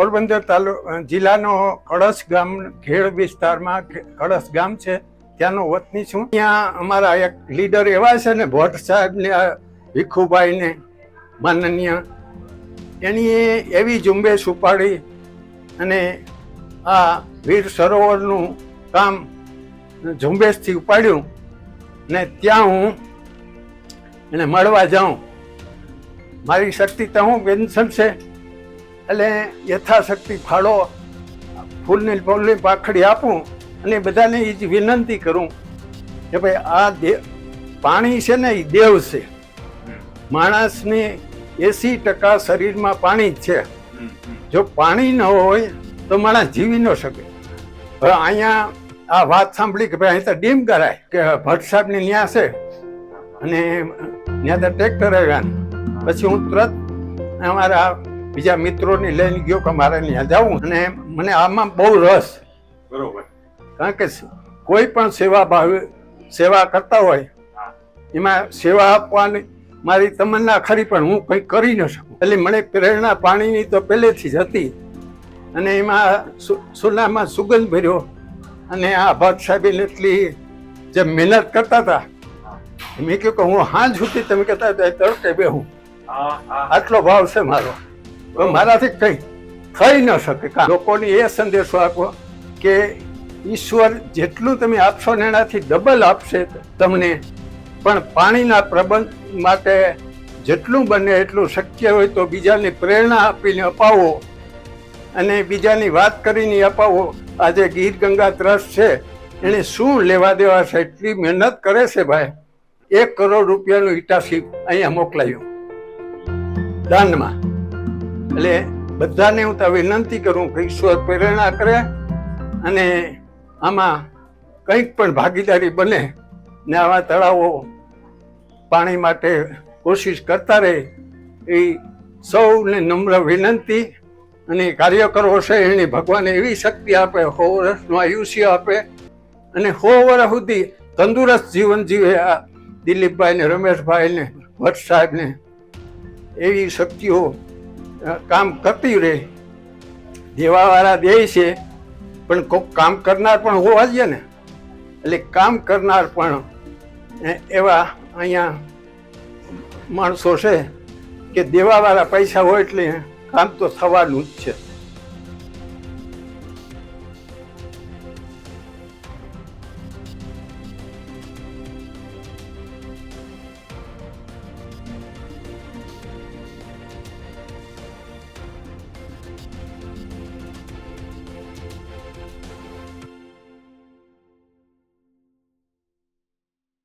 પોરબંદર તાલુ જિલ્લાનો કળશ ગામ, ખેડ વિસ્તારમાં કળશ ગામ છે. ત્યાંનો વતની છું. ત્યાં અમારા એક લીડર એવા છે ને, ભટ્ટ સાહેબ ને ભીખુભાઈ ને, માનનીય. એની એવી ઝુંબેશ ઉપાડી અને આ વીર સરોવરનું કામ ઝુંબેશથી ઉપાડ્યું ને ત્યાં હું એને મળવા જાઉં. મારી શક્તિ તો હું પેન્શન છે. એટલે યથાશક્તિ ફાળો, ફૂલની ફૂલની પાખડી આપું અને બધાને એ જ વિનંતી કરું કે ભાઈ આ દે, પાણી છે ને એ દેવ છે. માણસને એસી ટકા શરીરમાં પાણી જ છે. જો પાણી ન હોય તો માણસ જીવી ન શકે. હવે અહીંયા આ વાત સાંભળી કે ભાઈ અહીં તો ડીમ કરાય, કે ભટ્ટ સાહેબની ન્યા છે અને ત્યાં તો ટ્રેક્ટર આવ્યા પછી હું તરત અમારા બીજા મિત્રોને લઈને ગયો કે મારે ત્યાં જવું અને મને આમાં બહુ રસ. બરોબર. કારણ કે કોઈ પણ સેવા ભાવે સેવા કરતા હોય એમાં સેવા આપવાની મારી તમન્ના ખરી પણ હું કંઈ કરી ન શકું. એટલે મને પ્રેરણા પાણીની તો પહેલેથી જ હતી. અને એમાં સુનામાં સુગંધ ભર્યો. અને આ ભટ્ટ સાહેબે એટલી જે મહેનત કરતા હતા મેં કહ્યું કે હું હાંજ સુધી તમે કહેતા હતા તડકે બેહું. આટલો ભાવ છે મારો. મારાથી કંઈ થઈ ન શકે. કા? લોકોને એ સંદેશો આપો કે ઈશ્વર જેટલું તમે આપશો ને એનાથી ડબલ આપશે તમને. પણ પાણીના પ્રબંધ માટે જેટલું બને એટલું શક્ય હોય તો બીજાને પ્રેરણા આપીને અપાવો. અને બીજાની વાત કરીને અપાવો. આજે ગીર ગંગા ટ્રસ્ટ છે. એને શું લેવા દેવા છે? એટલી મહેનત કરે છે ભાઈ. એક કરોડ રૂપિયાનું ઇટાશીપ અહીંયા મોકલાયું. દાનમાં. એટલે બધાને હું તો વિનંતી કરું કે ઈશ્વર પ્રેરણા કરે અને આમાં કંઈક પણ ભાગીદારી બને ને આવા તળાવો પાણી માટે કોશિશ કરતા રહે એ સૌને નમ્ર વિનંતી અને કાર્યકરો છે એને ભગવાને એવી શક્તિ આપે સો વર્ષનું આયુષ્ય આપે અને સો વર્ષ સુધી તંદુરસ્ત જીવન જીવે આ દિલીપભાઈ ને રમેશભાઈ ને ભટ્ટ સાહેબ ને. એવી શક્તિઓ કામ કરતી રહે. દેવાવાળા દે છે, પણ કોઈક કામ કરનાર પણ હોવા જોઈએ ને. એટલે કામ કરનાર પણ એવા અહીંયા માણસો છે કે દેવાવાળા પૈસા હોય એટલે કામ તો થવાનું જ છે.